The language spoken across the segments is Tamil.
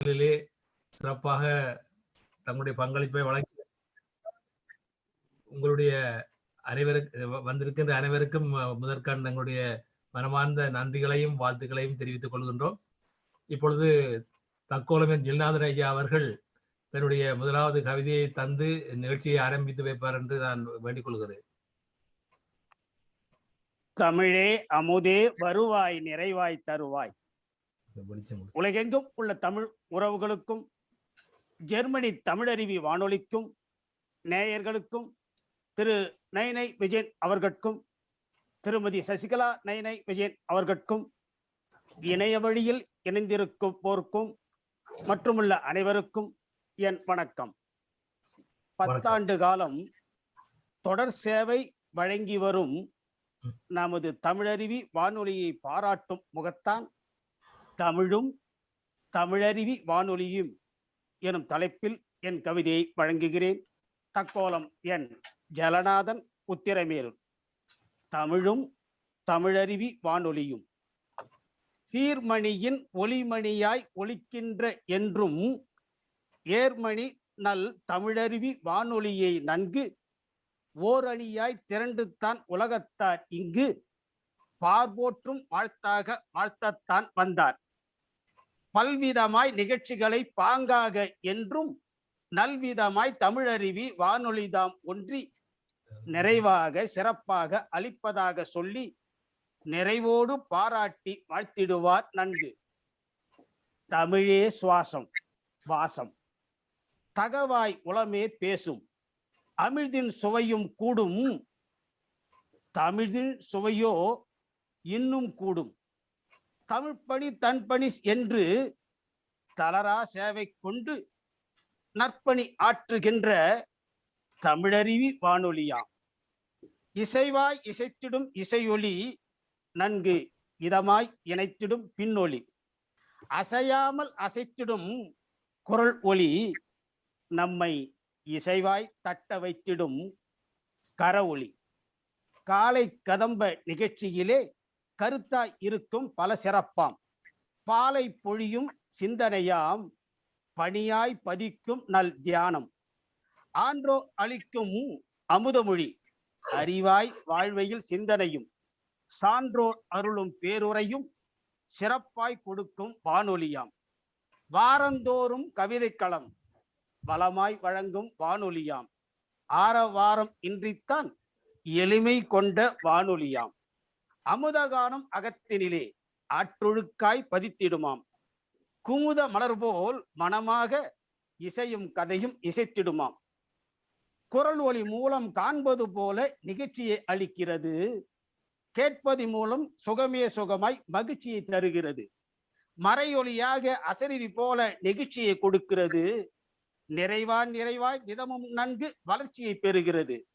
நிகழ்ச்சிகளிலே சிறப்பாக தங்களுடைய பங்களிப்பை வழங்கி உங்களுடைய அனைவருக்கு வந்திருக்கின்ற அனைவருக்கும் முதற்கண் தங்களுடைய மனமார்ந்த நன்றிகளையும் வாழ்த்துக்களையும் தெரிவித்துக் கொள்கின்றோம். இப்பொழுது தக்கோலமின் ஜில்நாதன் ஐயா அவர்கள் தன்னுடைய முதலாவது கவிதையை தந்து நிகழ்ச்சியை ஆரம்பித்து வைப்பார் என்று நான் வேண்டிக் கொள்கிறேன். தமிழே அமுதே வருவாய் நிறைவாய் தருவாய். உலகெங்கும் உள்ள தமிழ் உறவுகளுக்கும் ஜெர்மனி தமிழருவி வானொலிக்கும் நேயர்களுக்கும் திரு நைனை விஜயன் அவர்கட்கும் திருமதி சசிகலா நைனை விஜயன் அவர்கட்கும் இணைய வழியில் இணைந்திருக்கும் போர்க்கும் மற்றுமுள்ள அனைவருக்கும் என் வணக்கம். பத்தாண்டு காலம் தொடர் சேவை வழங்கி வரும் நமது தமிழருவி வானொலியை பாராட்டும் முகத்தான் தமிழும் தமிழருவி வானொலியும் எனும் தலைப்பில் என் கவிதையை வழங்குகிறேன். தக்கோலம் என் ஜலநாதன் உத்திரமேரூர். தமிழும் தமிழருவி வானொலியும் சீர்மணியின் ஒளிமணியாய் ஒலிக்கின்ற என்றும் ஏர்மணி நல் தமிழருவி வானொலியை நன்கு ஓரணியாய் திரண்டுத்தான் உலகத்தார் இங்கு. பார்போற்றும் வாழ்த்தாக வாழ்த்தத்தான் வந்தார். பல்விதமாய் நிகழ்ச்சிகளை பாங்காக என்றும் நல்விதமாய் தமிழருவி வானொலிதாம் ஒன்றி நிறைவாக சிறப்பாக அளிப்பதாக சொல்லி நிறைவோடு பாராட்டி வாழ்த்திடுவார் நன்கு தமிழே சுவாசம் வாசம். தகவாய் உளமே பேசும். அமிழ்தின் சுவையும் கூடும். தமிழின் சுவையோ இன்னும் கூடும். தமிழ் பணி தன் பணி என்று தளரா சேவை கொண்டு நற்பணி ஆற்றுகின்ற தமிழருவி வானொலியாம் இசைவாய் இசைத்திடும் இசையொலி நன்கு இதமாய் இணைத்திடும் பின்னொலி. அசையாமல் அசைத்திடும் குரல் ஒலி நம்மை இசைவாய் தட்ட வைத்திடும் கரவொலி காலை கதம்ப நிகழ்ச்சியிலே கருத்தாய் இருக்கும் பல சிறப்பாம். பாலை பொழியும் சிந்தனையாம் பணியாய் பதிக்கும் நல் தியானம். ஆன்றோ அளிக்கும் அமுதமொழி அறிவாய் வாழ்வையில் சிந்தனையும் சான்றோர் அருளும் பேருரையும் சிறப்பாய் கொடுக்கும் வானொலியாம். வாரந்தோறும் கவிதைக்களம் வளமாய் வழங்கும் வானொலியாம். ஆரவாரம் இன்றித்தான் எளிமை கொண்ட வானொலியாம். அமுதகானம் அகத்தினிலே ஆற்றொழுக்காய் பதித்திடுமாம். குமுத மலர் போல் மனமாக இசையும் கதையும் இசைத்திடுமாம். குரல் ஒளி மூலம் காண்பது போல நிகழ்ச்சியை அளிக்கிறது. கேட்பது மூலம் சுகமே சுகமாய் மகிழ்ச்சியை தருகிறது. மறையொலியாக அசரிவி போல நெகிழ்ச்சியை கொடுக்கிறது. நிறைவாய் நிறைவாய் நிதமும் நன்கு வளர்ச்சியை பெறுகிறது.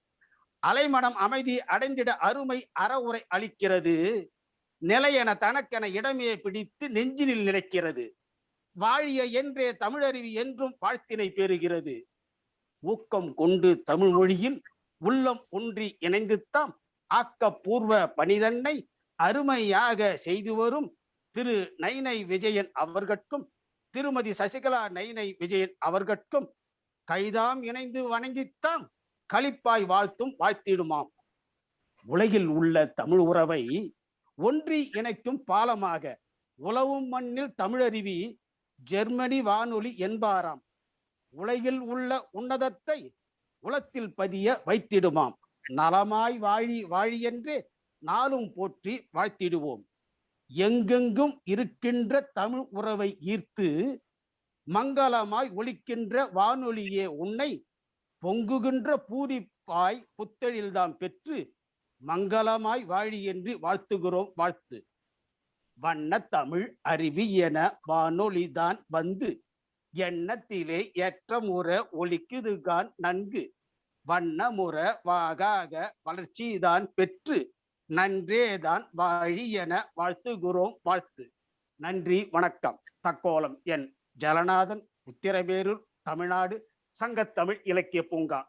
அலைமனம் அமைதி அடைந்திட அருமை அறவுரை அளிக்கிறது. நிலையென தனக்கென இடமே பிடித்து நெஞ்சினில் நிலைக்கிறது. வாழிய என்றே தமிழருவி என்றும் வாழ்த்தினை பெறுகிறது. ஊக்கம் கொண்டு தமிழ் மொழியில் உள்ளம் ஒன்றி இணைந்துத்தாம் ஆக்கப்பூர்வ பணிதன்னை அருமையாக செய்து வரும் திரு நைனை விஜயன் அவர்கட்கும் திருமதி சசிகலா நைனை விஜயன் அவர்கட்கும் கைதாம் இணைந்து வணங்கித்தாம் களிப்பாய் வாழ்த்தும் வாழ்த்திடுமாம். உலகில் உள்ள தமிழ் உறவை ஒன்றி இணைக்கும் பாலமாக உலவும் மண்ணில் தமிழருவி ஜெர்மனி வானொலி என்பாராம். உலகில் உள்ள உன்னதத்தை உலத்தில் பதிய வைத்திடுமாம். நலமாய் வாழி வாழி நாளும் போற்றி வாழ்த்திடுவோம். எங்கெங்கும் இருக்கின்ற தமிழ் உறவை ஈர்த்து மங்களமாய் ஒலிக்கின்ற வானொலியே உன்னை பொங்குகின்ற பூரிப்பாய் புத்தழில்தான் பெற்று மங்களமாய் வாழி என்று வாழ்த்துகிறோம் வாழ்த்து. வண்ண தமிழ் அருவி என வானொலிதான் வந்து எண்ணத்திலே ஏற்றமுற ஒலிக்குதுகான் நன்கு. வண்ணமுற வாகாக வளர்ச்சிதான் பெற்று நன்றேதான் வாழி என வாழ்த்துகிறோம் வாழ்த்து. நன்றி வணக்கம். தக்கோலம் என் ஜலநாதன் உத்திரவேரூர் தமிழ்நாடு. சங்கத்தமிழ் இலக்கிய பூங்கா.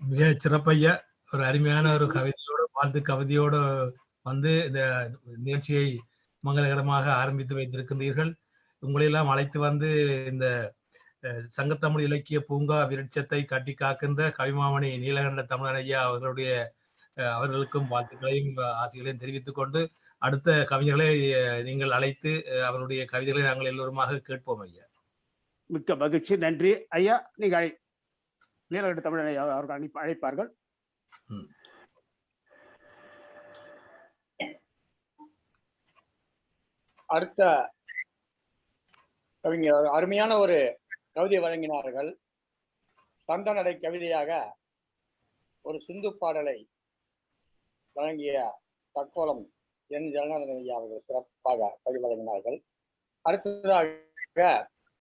மிக சிறப்பையா ஒரு அருமையான ஒரு கவிதையோட வாழ்த்து கவிதையோட வந்து இந்த நிகழ்ச்சியை மங்களகரமாக ஆரம்பித்து வைத்திருக்கின்றீர்கள். உங்களையெல்லாம் அழைத்து வந்து இந்த சங்கத்தமிழ் இலக்கிய பூங்கா விருட்சத்தை கட்டி காக்கின்ற கவிமாமணி நீலகண்ட தமிழன் ஐயா அவர்களுடைய அஹ், அவர்களுக்கும் வாழ்த்துக்களையும் ஆசைகளையும் தெரிவித்துக் கொண்டு அடுத்த கவிஞர்களை நீங்கள் அழைத்து அவருடைய கவிதைகளை நாங்கள் எல்லோருமாக கேட்போம் ஐயா. மிக்க மகிழ்ச்சி. நன்றி. ஐயா நீங்க அழை நீலகண்ட தமிழன் ஐயா அவர்கள் அனுப்பி அழைப்பார்கள். அடுத்த கவிஞர் அருமையான ஒரு கவிதை வழங்கினார்கள். சந்தநடை கவிதையாக ஒரு சிந்து பாடலை வழங்கிய தக்கோலம் என் ஜனநாதன் ஐயா அவர்கள் சிறப்பாக கவிதை வழங்கினார்கள். அடுத்ததாக